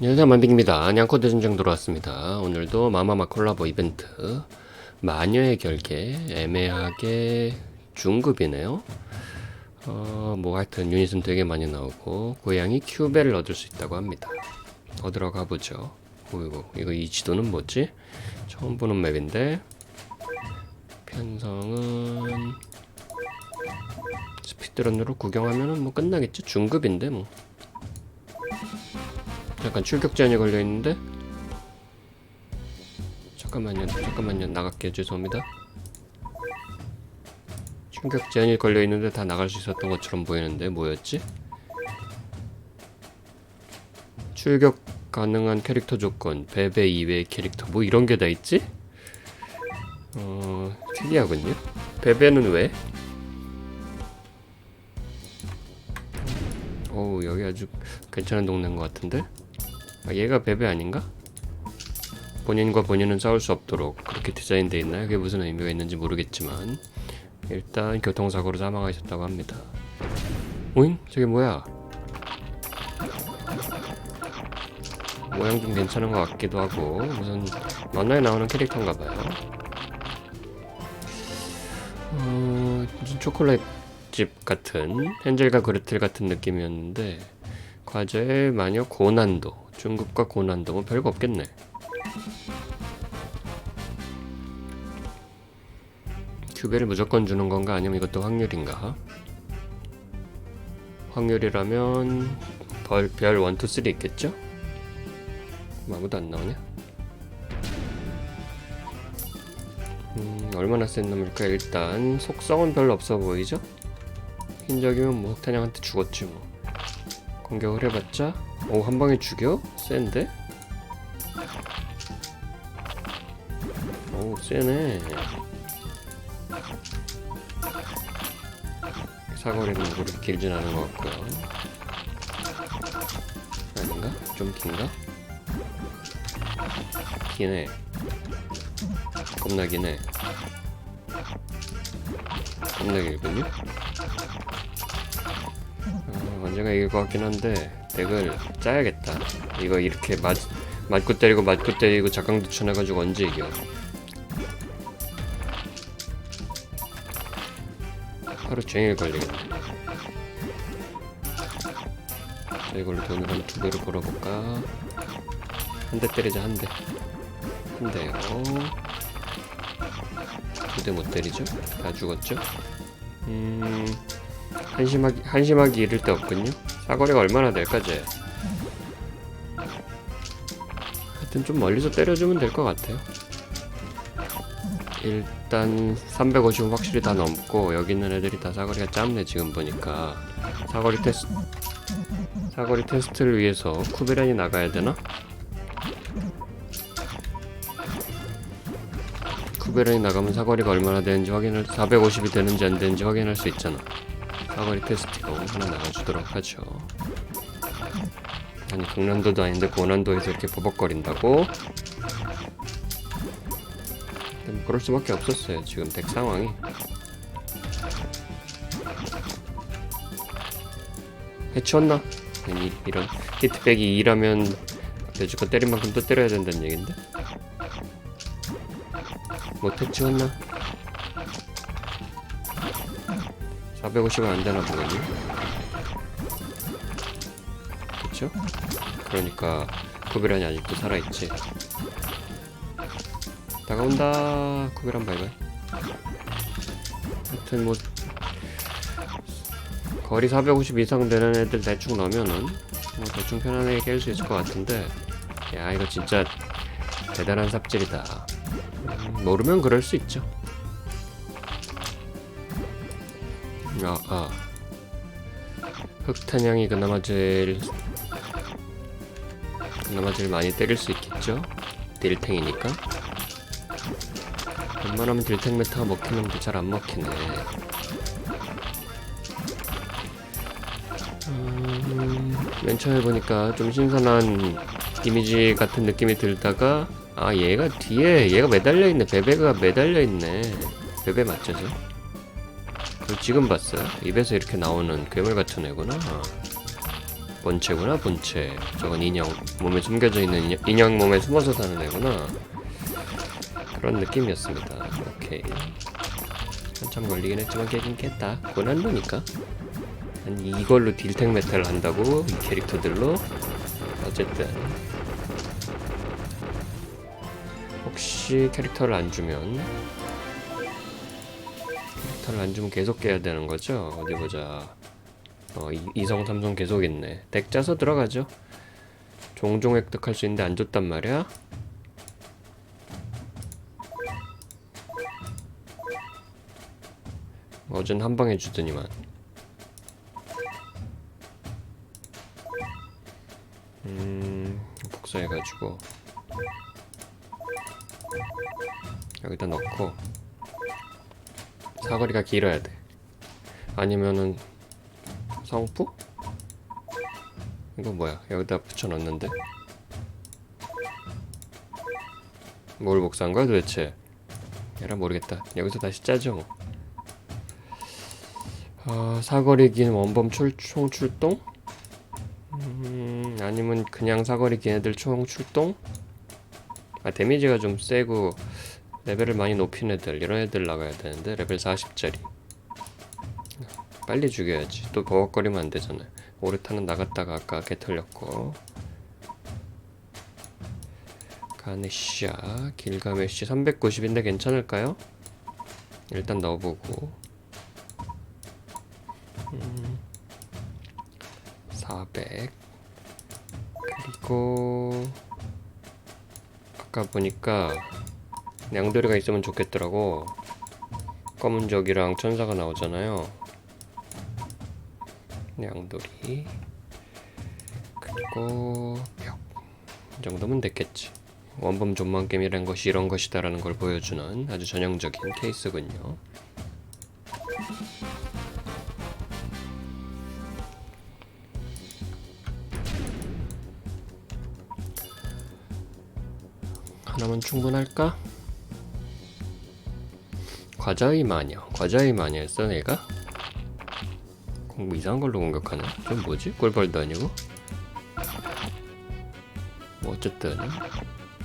안녕하세요 만빅입니다. 냥코드 전쟁 돌아왔습니다. 오늘도 마마마 콜라보 이벤트 마녀의 결계 애매하게 중급이네요. 어, 뭐 하여튼 유닛은 되게 많이 나오고 고양이 큐벨을 얻을 수 있다고 합니다. 얻으러 가보죠. 어이구 이거 이 지도는 뭐지? 처음 보는 맵인데 편성은 스피드런으로 구경하면 은 뭐 끝나겠지 중급인데 뭐 약간 출격 제한이 걸려 있는데? 잠깐만요 잠깐만요. 나갈게요. 죄송합니다. 출격 제한이 걸려 있는데 다 나갈 수 있었던 것처럼 보이는데 뭐였지? 출격 가능한 캐릭터 조건 베베 이외의 캐릭터 뭐 이런 게 다 있지? 어 특이하군요. 베베는 왜? 어우 여기 아주 괜찮은 동네인 것 같은데 아, 얘가 베베 아닌가? 본인과 본인은 싸울 수 없도록 그렇게 디자인돼 있나요? 그게 무슨 의미가 있는지 모르겠지만 일단 교통사고로 사망하셨다고 합니다. 오잉? 저게 뭐야? 모양 좀 괜찮은 것 같기도 하고 무슨 만화에 나오는 캐릭터인가 봐요. 어, 무슨 초콜릿 집 같은 헨젤과 그레텔 같은 느낌이었는데 과제 마녀 고난도 중급과 고난도 뭐 별거 없겠네 큐베를 무조건 주는 건가 아니면 이것도 확률인가 확률이라면 벌, 별 1, 2, 3 있겠죠? 아무도 안 나오냐? 음, 얼마나 센 놈일까 일단 속성은 별로 없어 보이죠? 흰적이면 뭐 흑탄양한테 죽었지 뭐 공격을 해봤자 오 한방에 죽여? 센데? 오 세네 사거리는 뭐 그렇게 길진 않은 것 같고요 아닌가? 좀 긴가? 기네 겁나 기네 겁나 길군요 어, 언젠가 이길 것 같긴 한데 덱을 짜야겠다. 이거 이렇게 맞, 맞고 때리고 맞고 때리고 작강도 쳐내가지고 언제 이겨? 하루 종일 걸리겠네. 자, 이걸로 돈을 한 두 배로 벌어볼까? 한 대 때리자 한대 한 대요. 두 대 못 때리죠? 다 죽었죠? 음 한심하기 한심하기 이를 데 없군요. 사거리가 얼마나 될까 제. 하여튼 좀 멀리서 때려주면 될 것 같아요. 일단 350은 확실히 다 넘고 여기 있는 애들이 다 사거리가 짧네 지금 보니까 사거리 테스 사거리 테스트를 위해서 쿠베란이 나가야 되나? 쿠베란이 나가면 사거리가 얼마나 되는지 확인할 450이 되는지 안 되는지 확인할 수 있잖아. 사거리 테스트로 하나 나가주도록 하죠. 아니 극난도도 아닌데 고난도에서 이렇게 버벅거린다고? 뭐 그럴 수밖에 없었어요. 지금 덱 상황이. 해치웠나? 아니 이런 히트백이 2라면 여지껏 때린 만큼 또 때려야 된다는 얘긴데? 못 해치웠나? 450은 안 되나 보거든요. 그쵸? 그러니까 쿠베란이 아직도 살아있지. 다가온다. 쿠베란 바이바이. 하여튼 뭐 거리 450 이상 되는 애들 대충 넣으면은 뭐 대충 편안하게 깰 수 있을 것 같은데 야 이거 진짜 대단한 삽질이다. 음, 모르면 그럴 수 있죠. 아, 아. 흑탄양이 그나마 제일 그나마 제일 많이 때릴 수 있겠죠? 딜탱이니까 웬만하면 딜탱 메타가 먹히는데 잘 안 먹히네 음, 맨 처음에 보니까 좀 신선한 이미지 같은 느낌이 들다가 아 얘가 뒤에 얘가 매달려 있네 베베가 매달려 있네 베베 맞죠 저? 저 지금 봤어요? 입에서 이렇게 나오는 괴물 같은 애구나. 본체구나 본체. 저건 인형 몸에 숨겨져 있는 인형, 인형 몸에 숨어서 사는 애구나. 그런 느낌이었습니다. 오케이. 한참 걸리긴 했지만 깨긴 깼다. 그건 한도니까? 아니 이걸로 딜탱 메탈 한다고? 이 캐릭터들로? 어쨌든. 혹시 캐릭터를 안 주면 캐릭터를 안 주면 계속 깨야 되는 거죠 어디 보자 어, 이- 이성 삼성 계속 있네. 덱 짜서 들어가죠. 종종 획득할 수 있는데 안 줬단 말이야. 어젠 한 방에 주더니만. 음, 복사해가지고 여기다 넣고 사거리가 길어야 돼. 아니면은 성부? 이거 뭐야? 여기다 붙여놨는데 뭘 복사한 거야 도대체? 얘라 모르겠다. 여기서 다시 짜죠 뭐. 아, 사거리 긴 원범 출, 총 출동? 음, 아니면 그냥 사거리 긴 애들 총 출동? 아, 데미지가 좀 세고 레벨을 많이 높인 애들 이런 애들 나가야 되는데 레벨 40짜리 빨리 죽여야지. 또 버벅거리면 안 되잖아요. 오르타는 나갔다가 아까 개 털렸고. 가네시아, 길가메시 390인데 괜찮을까요? 일단 넣어보고. 음, 400. 그리고 아까 보니까 양도리가 있으면 좋겠더라고. 검은 적이랑 천사가 나오잖아요. 양돌이 그리고 벽. 이 정도면 됐겠지. 원범 존만 게임이란 것이 이런 것이다 라는 걸 보여주는 아주 전형적인 케이스군요. 하나만 충분할까? 과자의 마녀, 과자의 마녀였어 내가? 뭐 이상한 걸로 공격하네. 좀 뭐지? 꿀벌도 아니고. 뭐 어쨌든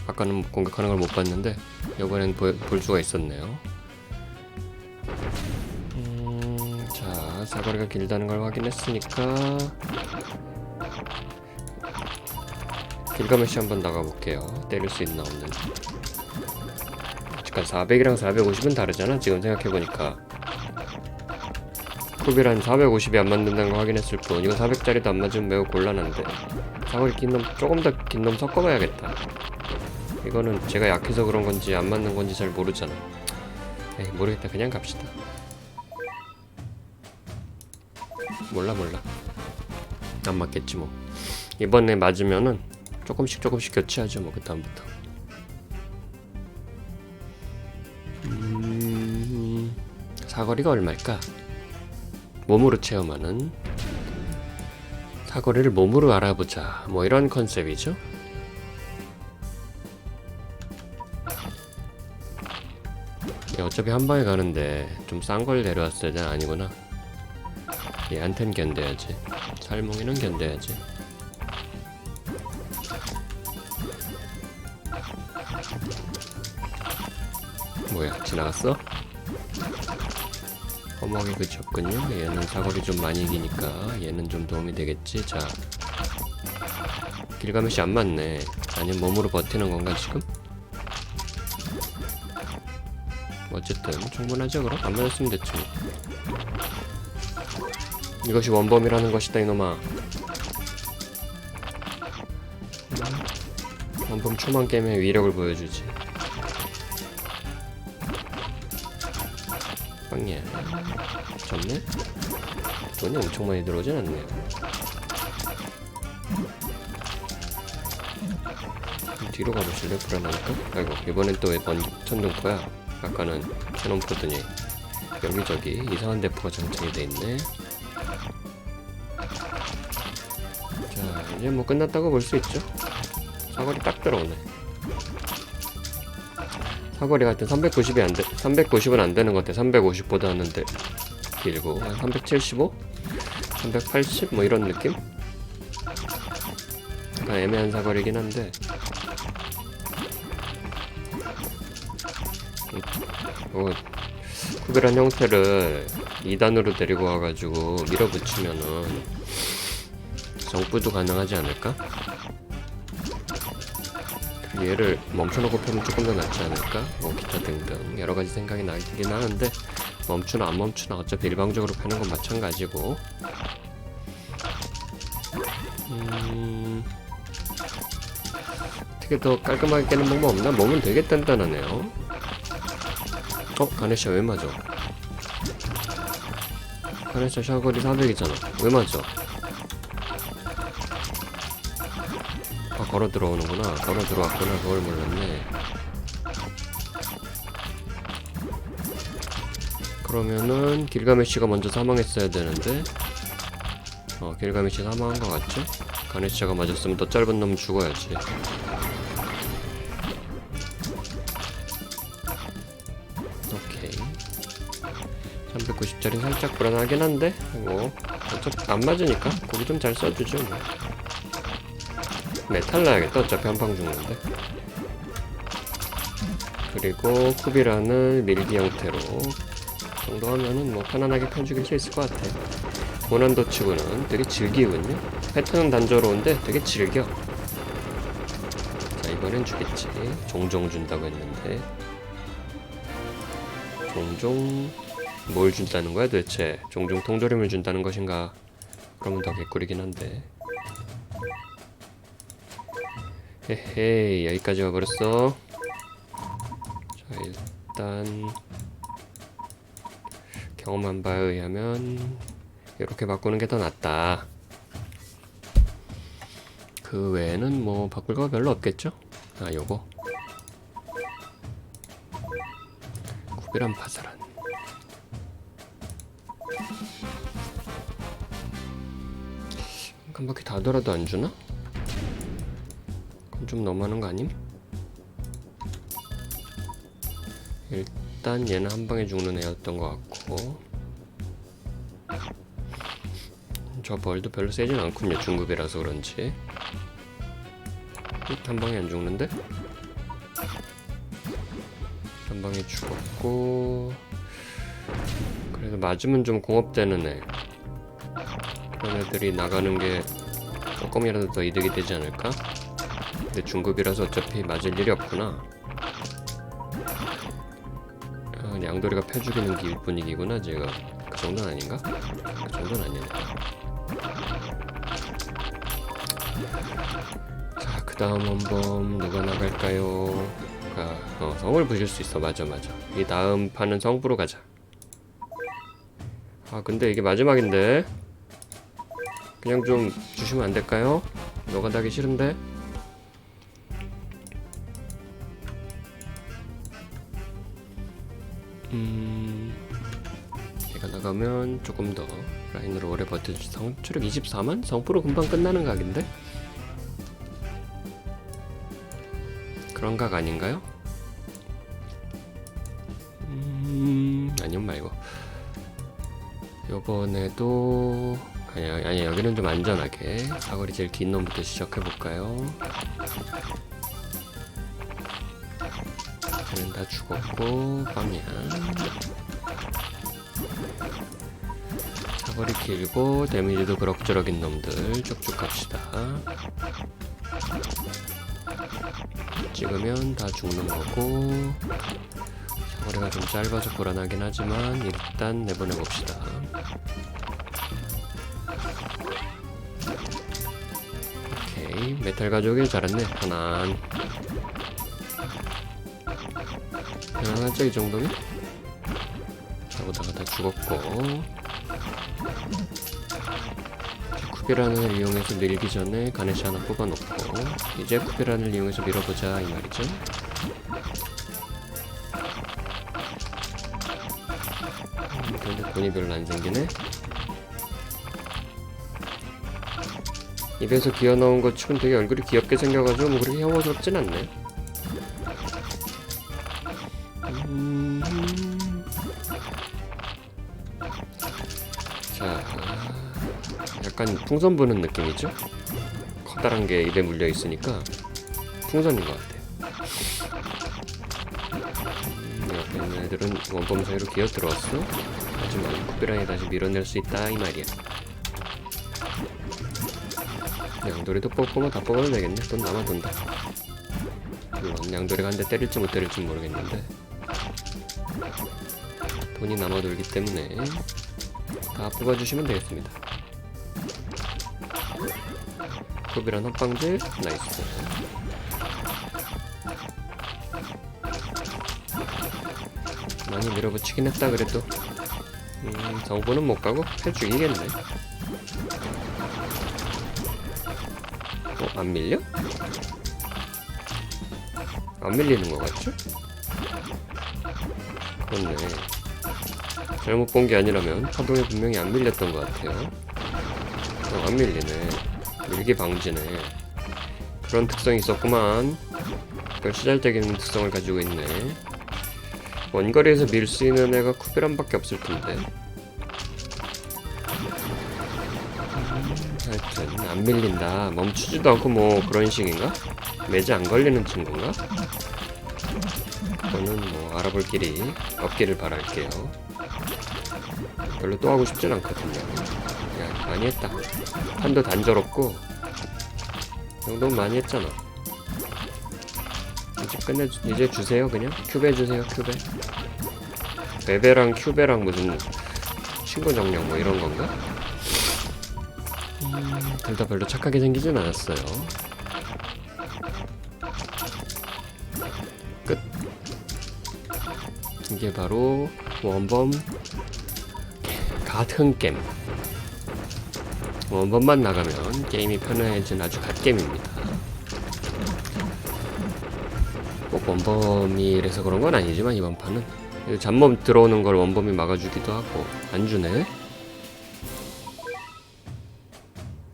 아까는 공격하는 걸 못 봤는데 이번엔 보, 볼 수가 있었네요. 음, 자 사거리가 길다는 걸 확인했으니까 길가메시 한번 나가볼게요. 때릴 수 있나 없는지. 아직까지 400이랑 450은 다르잖아. 지금 생각해보니까. 쿠비란 450이 안 맞는다는 걸 확인했을 뿐 이거 400짜리도 안 맞으면 매우 곤란한데. 사거리 긴 놈 조금 더 긴 놈 섞어봐야겠다. 이거는 제가 약해서 그런 건지 안 맞는 건지 잘 모르잖아. 에이 모르겠다. 그냥 갑시다. 몰라 몰라. 안 맞겠지 뭐. 이번에 맞으면은 조금씩 조금씩 교체하죠 뭐 그다음부터 사거리가 얼마일까? 몸으로 체험하는 사거리를 몸으로 알아보자. 뭐 이런 컨셉이죠? 예, 어차피 한 방에 가는데 좀 싼걸 데려왔어야 돼 아니구나. 얘한텐 견뎌야지. 살몽이는 견뎌야지. 뭐야 지나갔어? 허먹이 그쳤군요. 얘는 사거리 좀 많이 이기니까 얘는 좀 도움이 되겠지. 자, 길가메시 안 맞네. 아니면 몸으로 버티는 건가 지금? 어쨌든 충분하죠 그럼? 안 맞았으면 됐지. 뭐. 이것이 원범이라는 것이다 이놈아. 음, 원범 초만 게임의 위력을 보여주지. 빵이야. 좋네? 돈이 엄청 많이 들어오진 않네요. 뒤로 가보실래? 불안하니까? 아이고, 이번엔 또웬 천둥포야? 아까는 캐논 포더니 여기저기 이상한 대포가 장착이 돼 있네. 자, 이제 뭐 끝났다고 볼 수 있죠? 사거리 딱 들어오네. 사거리가 하여튼 390이 안 돼. 390은 안 되는 것 같아. 350보다 하는데 길고 한 375? 380? 뭐 이런 느낌? 약간 애매한 사거리긴 한데 어, 구별한 형태를 2단으로 데리고 와가지고 밀어붙이면은 정부도 가능하지 않을까? 얘를 멈춰놓고 펴면 조금 더 낫지 않을까? 뭐 기타 등등 여러 가지 생각이 나긴 하는데 멈추나 안 멈추나 어차피 일방적으로 펴는 건 마찬가지고 음... 어떻게 더 깔끔하게 깨는 방법 없나? 몸은 되게 단단하네요 어? 가네샤 왜 맞아? 가네샤 샤거리 400이잖아 왜 맞아? 걸어 들어오는구나. 걸어 들어왔구나. 그걸 몰랐네. 그러면은 길가메시가 먼저 사망했어야 되는데 어 길가메시 사망한 것 같죠? 가네시아가 맞았으면 더 짧은 놈 죽어야지. 오케이. 390짜리 살짝 불안하긴 한데 뭐 어차피 안 맞으니까 고기 좀 잘 써주죠 뭐 메탈 나야겠다. 어차피 한 방 죽는데. 그리고 쿠비란을 밀기 형태로 이 정도 하면은 뭐 편안하게 펴죽일 수 있을 것 같아. 고난도 치고는 되게 즐기군요. 패턴은 단조로운데 되게 즐겨. 자 이번엔 주겠지. 종종 준다고 했는데. 종종 뭘 준다는 거야 도대체? 종종 통조림을 준다는 것인가? 그러면 더 개꿀이긴 한데 헤헤 여기까지 와버렸어 자 일단 경험한 바에 의하면 이렇게 바꾸는 게 더 낫다 그 외에는 뭐 바꿀 거 별로 없겠죠? 아 요거 구비란 파사란 한 바퀴 다 돌아도 안 주나? 좀 너무하는 거 아님? 일단 얘는 한 방에 죽는 애였던 것 같고 저 벌도 별로 세진 않군요 중급이라서 그런지 잇, 한 방에 안 죽는데? 한 방에 죽었고 그래도 맞으면 좀 공업되는 애 그런 애들이 나가는 게 조금이라도 더 이득이 되지 않을까? 근데 중급이라서 어차피 맞을 일이 없구나 아, 양도리가 패 죽이는 기- 분위기구나 지금 그 정도는 아닌가? 그 정도는 아니네 자, 그 다음 한번 누가 나갈까요? 아, 어, 성을 부실 수 있어. 맞아, 맞아. 이 다음 판은 성부로 가자. 아, 근데 이게 마지막인데. 그냥 좀 주시면 안 될까요? 노가다기 싫은데. 음, 얘가 나가면 조금 더 라인으로 오래 버텨주지. 성추력 24만? 성프로 금방 끝나는 각인데? 그런 각 아닌가요? 음, 아니면 말고. 요번에도 아니 아니 여기는 좀 안전하게 사거리 제일 긴 놈부터 시작해 볼까요? 다 죽었고 빵이야. 사거리 길고 데미지도 그럭저럭인 놈들 쭉쭉 갑시다. 찍으면 다 죽는 거고 사거리가 좀 짧아서 불안하긴 하지만 일단 내보내 봅시다. 오케이 메탈 가져오길 잘했네 편안 편안하죠 이 정도면? 저보다가 다 죽었고 쿠비란을 이용해서 밀기 전에 가네시 하나 뽑아놓고 이제 쿠비란을 이용해서 밀어보자 이 말이죠 음, 근데 돈이 별로 안 생기네 입에서 기어 나온 것 치곤 되게 얼굴이 귀엽게 생겨가지고 뭐 그렇게 혐오스럽진 않네. 자, 약간 풍선 부는 느낌이죠? 커다란 게 입에 물려 있으니까 풍선인 것 같아. 음, 있는 애들은 원범 사이로 기어 들어왔어. 하지만 쿠비랑이 다시 밀어낼 수 있다 이 말이야. 양돌이도 뽑고만 다 뽑아도 되겠네. 돈 남아돈다. 물론 양돌이가 한 대 때릴지 못 때릴지 모르겠는데 돈이 남아돌기 때문에 다 뽑아주시면 되겠습니다. 쿠비란 헛방질 나이스. 많이 밀어붙이긴 했다 그래도 음, 정보는 못 가고 패 죽 이겠네. 어, 안 밀려? 안 밀리는 것 같죠? 그렇네. 잘못 본 게 아니라면 파동에 분명히 안 밀렸던 것 같아요. 어, 안 밀리네. 밀기 방지네. 그런 특성이 있었구만. 별 시잘되기는 특성을 가지고 있네. 원거리에서 밀 수 있는 애가 쿠베란밖에 없을 텐데. 하여튼 안 밀린다. 멈추지도 않고 뭐 그런 식인가? 매지 안 걸리는 친구인가? 그거는 뭐 알아볼 길이 없기를 바랄게요. 별로 또 하고 싶진 않거든요. 야 많이 했다. 판도 단조롭고 이 정도면 많이 했잖아. 이제 끝내 이제 주세요 그냥 큐베 주세요 큐베. 베베랑 큐베랑 무슨 친구 정령 뭐 이런 건가? 음, 둘다 별로 착하게 생기진 않았어요. 끝. 이게 바로 원범 같은 게임. 원범만 나가면 게임이 편해진 아주 갓게임입니다. 꼭 원범이라서 그런 건 아니지만 이번 판은 잠범 들어오는 걸 원범이 막아주기도 하고 안 주네.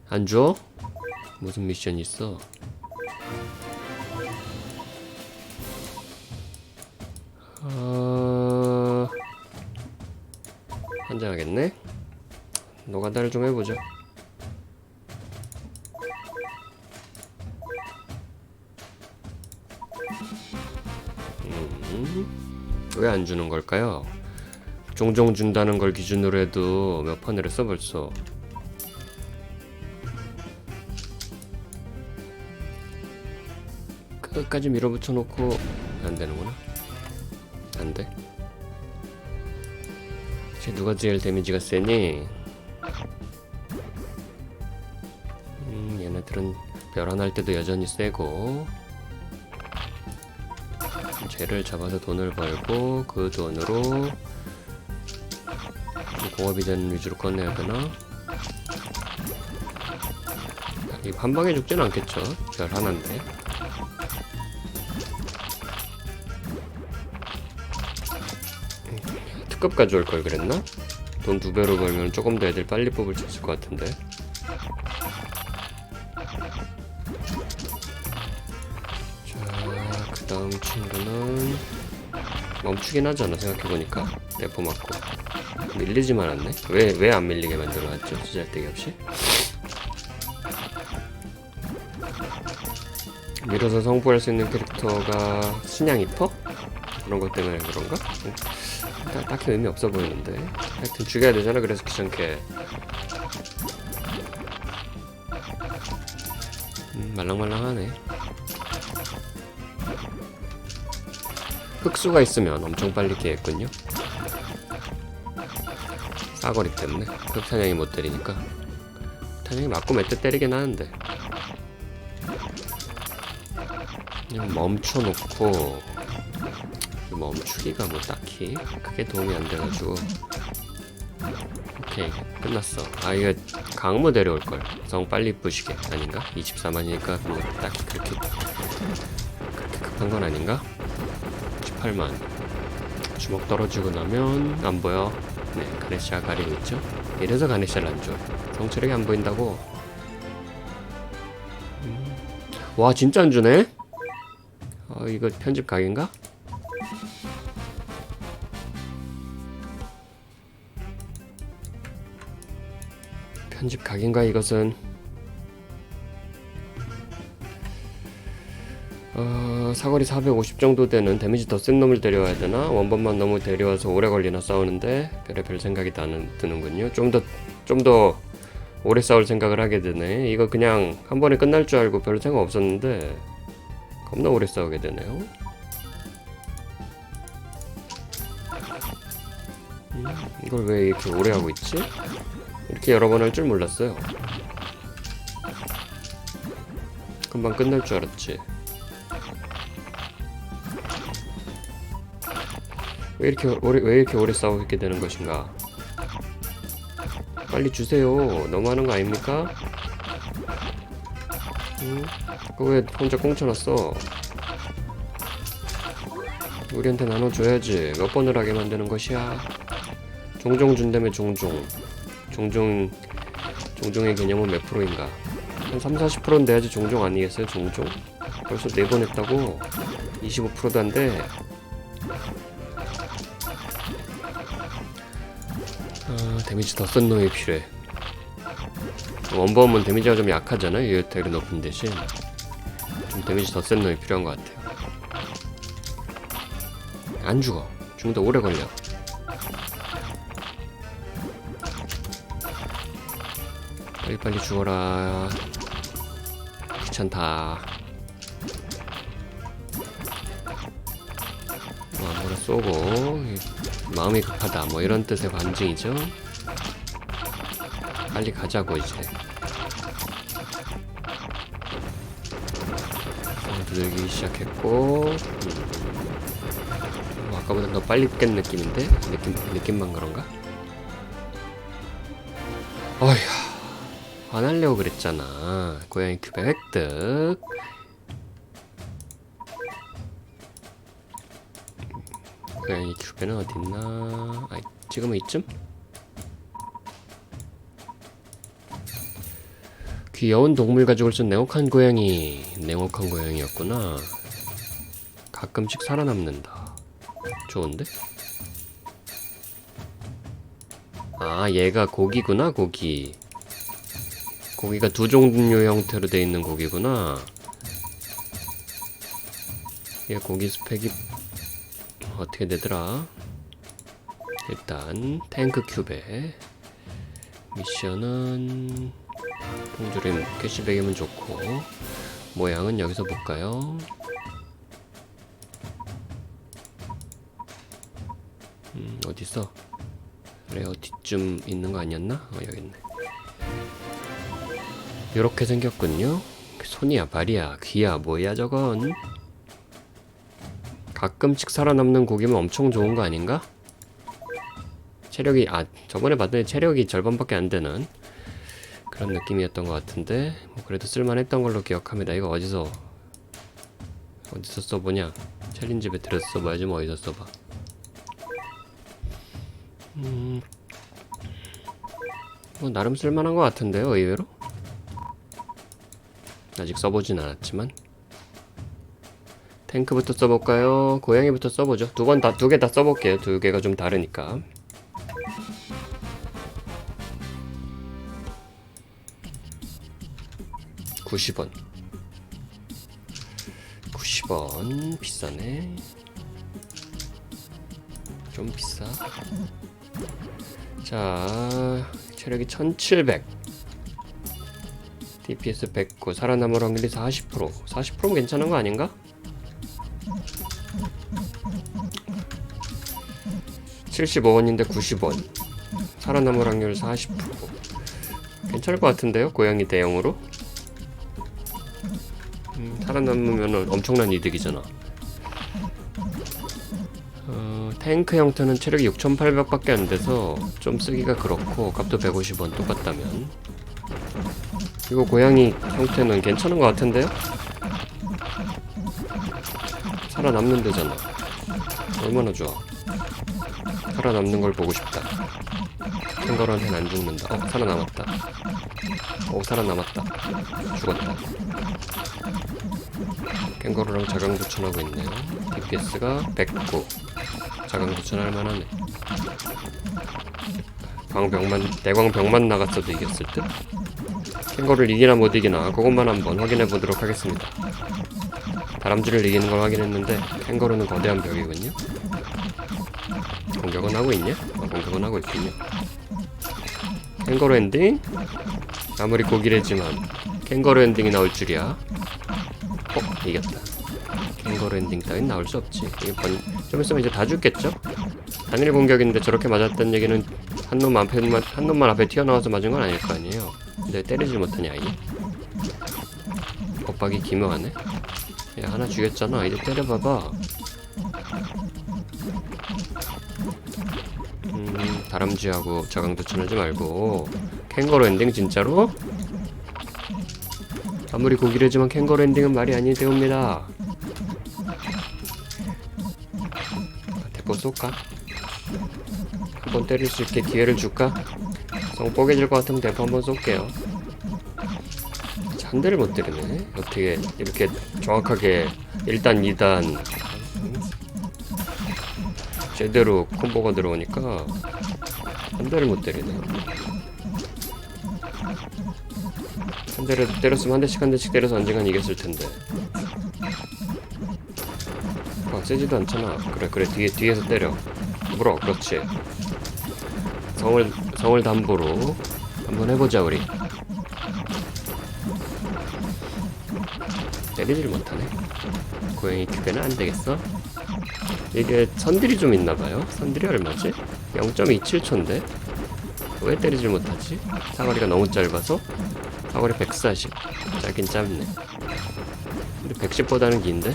안 줘? 무슨 미션 있어? 어... 노가다를 좀 해보자. 음, 왜안 주는 걸까요? 종종 준다는 걸 기준으로 해도 몇 판을 했어 벌써. 끝까지 밀어붙여 놓고 안 되는구나. 안 돼. 이제 누가 제일 데미지가 세니? 멸환할 때도 여전히 세고 쟤를 잡아서 돈을 벌고 그 돈으로 공업이 되는 위주로 꺼내야 되나? 이 한 방에 죽진 않겠죠? 별 하나인데. 특급 가져올 걸 그랬나? 돈 두 배로 벌면 조금 더 애들 빨리 뽑을 수 있을 것 같은데. 멈추긴 하잖아 생각해보니까 대포 맞고 밀리지만 않네. 왜 왜 안 밀리게 만들어놨죠? 쓰잘데기 없이. 밀어서 성부할 수 있는 캐릭터가 신양 이퍼? 그런 것 때문에 그런가? 딱, 딱히 의미 없어 보이는데 하여튼 죽여야 되잖아 그래서 귀찮게 음, 말랑말랑하네 흑수가 있으면 엄청 빨리 깨겠군요. 싸거리 때문에. 흑사냥이 못 때리니까. 사냥이 맞고 몇 대 때리긴 하는데. 그냥 멈춰놓고 멈추기가 뭐 딱히 크게 도움이 안 돼가지고. 오케이 끝났어. 아 이거 강무 데려올 걸. 성 빨리 부시게. 아닌가? 24만이니까 뭐 딱히 그렇게 그렇게 급한 건 아닌가? 18만 주먹 떨어지고 나면 안 보여 네 가네시아 가리고 있죠 이래서 가네시아를 안 줘. 성체력이 안 보인다고 음. 와 진짜 안 주네? 어 이거 편집 각인가? 편집 각인가 이것은 사거리 450 정도 되는 데미지 더 센 놈을 데려와야 되나? 원번만 너무 데려와서 오래 걸리나 싸우는데 별의별 생각이 나는, 드는군요. 좀 더 좀 더 오래 싸울 생각을 하게 되네. 이거 그냥 한 번에 끝날 줄 알고 별 생각 없었는데 겁나 오래 싸우게 되네요. 음, 이걸 왜 이렇게 오래 하고 있지? 이렇게 여러 번 할 줄 몰랐어요. 금방 끝날 줄 알았지. 왜 이렇게 오래 왜 이렇게 오래 싸우게 되는 것인가? 빨리 주세요. 너무하는 거 아닙니까? 응? 그거 왜 혼자 꽁쳐놨어? 우리한테 나눠줘야지. 몇 번을 하게 만드는 것이야. 종종 준다며 종종. 종종 종종의 개념은 몇 프로인가? 한 3, 40%는 돼야지 종종 아니겠어요? 종종? 벌써 4번 했다고? 25%도 안 돼. 데미지 더센 놈이 필요해. 원범은 데미지가 좀 약하잖아요. 유효택이 높은 대신 좀 데미지 더 센 놈이 필요한 것 같아요. 안 죽어. 죽는데 오래 걸려. 빨리빨리 죽어라. 귀찮다. 뭐 아무나 쏘고 마음이 급하다 뭐 이런 뜻의 반증이죠. 빨리 가자고 이제. 어, 두들기 시작했고 음. 뭐 아까보다 더 빨리 깬 느낌인데 느낌 느낌만 그런가? 어휴 화날려고 그랬잖아. 고양이 큐베 획득. 고양이 큐베는 어딨나? 아, 지금은 이쯤? 귀여운 동물 가죽을 쓴 냉혹한 고양이. 냉혹한 고양이였구나. 가끔씩 살아남는다. 좋은데? 아, 얘가 고기구나, 고기. 고기가 두 종류 형태로 돼 있는 고기구나. 얘 고기 스펙이 어떻게 되더라? 일단 탱크 큐베 미션은 통조림 캐시백이면 좋고 모양은 여기서 볼까요? 음 어디 있어? 그래 어디쯤 있는 거 아니었나? 어 여기 있네. 이렇게 생겼군요. 손이야 발이야 귀야 뭐야 저건? 가끔씩 살아남는 고기면 엄청 좋은 거 아닌가? 체력이 아 저번에 봤더니 체력이 절반밖에 안 되는 그런 느낌이었던 것 같은데 뭐 그래도 쓸만했던 걸로 기억합니다. 이거 어디서 어디서 써보냐? 챌린지 배틀에서 써봐야지 뭐 어디서 써봐. 음, 뭐 나름 쓸만한 것 같은데요, 의외로. 아직 써보진 않았지만. 탱크부터 써볼까요? 고양이부터 써보죠. 두 번 다 두 개 다 써볼게요. 두 개가 좀 다르니까. (90원) (90원) 비싸네. 좀 비싸. 자 체력이 (1700) DPS 109 살아남을 확률이 40% 40%면 괜찮은 거 아닌가? 75원인데 90원. 살아남을 확률 40% 괜찮을 것 같은데요 고양이 대형으로 음, 살아남으면 엄청난 이득이잖아 어, 탱크 형태는 체력이 6800밖에 안 돼서 좀 쓰기가 그렇고 값도 150원 똑같다면 이거 고양이 형태는 괜찮은 것 같은데요 살아남는 데잖아 얼마나 좋아 살아남는 걸 보고 싶다. 캥거루한테는 안 죽는다. 어, 살아남았다. 어, 살아남았다. 죽었다. 캥거루랑 자강 도천하고 있네요. DPS가 109. 자강 도천 할 만하네. 광병만, 대광병만 나갔어도 이겼을 듯? 캥거를 이기나 못 이기나 그것만 한번 확인해 보도록 하겠습니다. 다람쥐를 이기는 걸 확인했는데 캥거루는 거대한 벽이군요. 공격은 하고 있냐? 아, 공격은 하고 있군요. 캥거루 엔딩? 아무리 고기래지만 캥거루 엔딩이 나올 줄이야. 어? 이겼다. 캥거루 엔딩 따윈 나올 수 없지. 이게 번... 좀 있으면 이제 다 죽겠죠? 단일 공격인데 저렇게 맞았다는 얘기는 한 놈 앞에만 한 놈만 앞에 튀어나와서 맞은 건 아닐 거 아니에요. 근데 때리질 못하냐 이? 엇박이 기묘하네. 야 하나 죽였잖아. 이제 때려봐봐. 음 다람쥐하고 자강도천하지 말고 캥거루 엔딩 진짜로? 아무리 고기래지만 캥거루 엔딩은 말이 아니 되옵니다. 대포 쏠까? 한 번 때릴 수 있게 기회를 줄까? 성 뽀개질 것 같으면 대포 한 번 쏠게요. 자, 한 대를 못 때리네. 어떻게 이렇게 정확하게 1단, 2단 제대로 콤보가 들어오니까 한 대를 못 때리네. 한 대를 때렸으면 한 대씩 한 대씩 때려서 언젠간 이겼을 텐데. 아, 세지도 않잖아. 그래, 그래, 뒤에, 뒤에서 때려. 물어, 그렇지. 성을, 성을 담보로 한번 해보자, 우리. 때리질 못하네. 고양이 큐베는 안 되겠어? 이게 선들이 좀 있나봐요. 선들이 얼마지? 0.27초인데? 왜 때리질 못하지? 사거리가 너무 짧아서? 사거리 140. 짧긴 짧네. 근데 110보다는 긴데?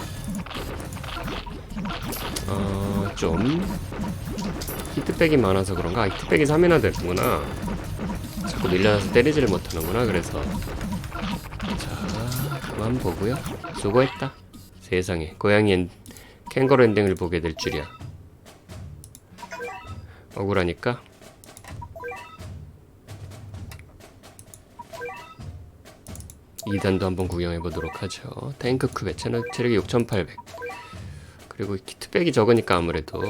어, 좀. 히트백이 많아서 그런가? 아, 히트백이 3이나 되는구나. 자꾸 밀려나서 때리지를 못하는구나, 그래서. 자, 그만 보고요. 수고했다. 세상에, 고양이 엔, 캥거루 엔딩을 보게 될 줄이야. 억울하니까. 이단도 한번 구경해 보도록 하죠. 탱크 큐베 체력, 체력이 6800. 그리고 키트백이 적으니까 아무래도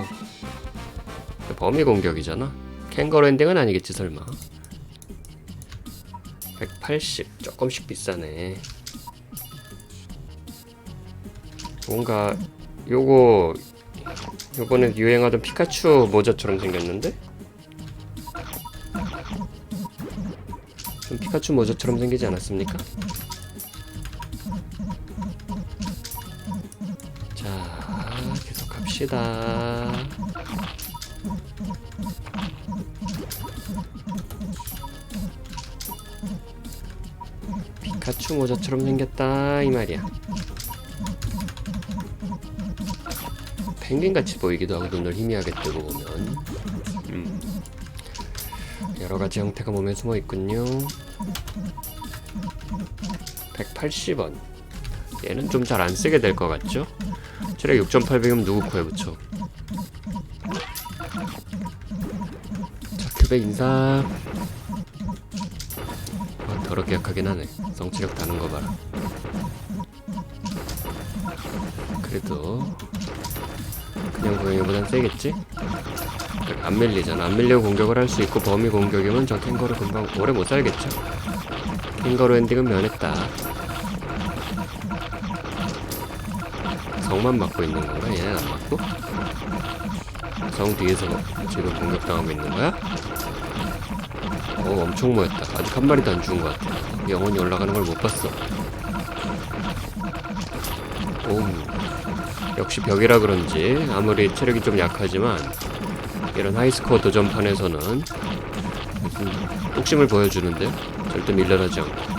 범위 공격이잖아. 캥거루 엔딩은 아니겠지 설마. 180 조금씩 비싸네. 뭔가 요거 요번에 유행하던 피카츄 모자처럼 생겼는데? 좀 피카츄 모자처럼 생기지 않았습니까? 갑시다. 피카츄 모자처럼 생겼다 이 말이야. 펭귄 같이 보이기도 하고 눈을 희미하게 뜨고 보면 음. 여러 가지 형태가 몸에 숨어 있군요. 180원. 얘는 좀 잘 안 쓰게 될 것 같죠? 체력 6,800이면 누구 코에 붙여? 자, 큐백 인사. 아, 더럽게 약하긴 하네. 성취력 다는 거 봐라. 그래도 그냥 고양이보단 세겠지? 안 밀리잖아. 안 밀려 공격을 할 수 있고 범위 공격이면 저 캥거루 금방 오래 못 살겠죠. 캥거루 엔딩은 면했다. 성만 맞고 있는 건가? 얘는 안 맞고? 성 뒤에서 지금 공격당하고 있는 거야? 어 엄청 모였다. 아직 한 마리도 안 죽은 것 같아. 영혼이 올라가는 걸 못 봤어. 오, 역시 벽이라 그런지 아무리 체력이 좀 약하지만 이런 하이스코어 도전판에서는 욕심을 보여주는데 절대 밀려나지 않고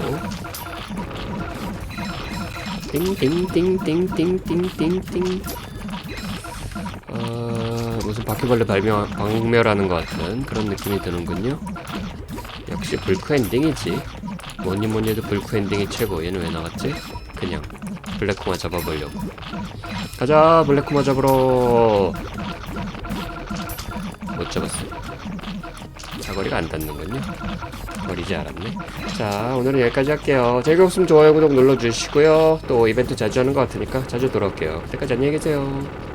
띵띵띵띵띵띵띵띵 어, 무슨 바퀴벌레 발명, 박멸하는 것 같은 그런 느낌이 드는군요. 역시 불크 엔딩이지. 뭐니 뭐니 해도 불크 엔딩이 최고 얘는 왜 나갔지? 그냥 블랙코마 잡아보려고. 가자 블랙코마 잡으러. 못 잡았어. 사거리가 안 닿는군요 버리지 않았네. 자 오늘은 여기까지 할게요. 즐거웠으면 좋아요 구독 눌러주시고요. 또 이벤트 자주 하는 것 같으니까 자주 돌아올게요. 그때까지 안녕히 계세요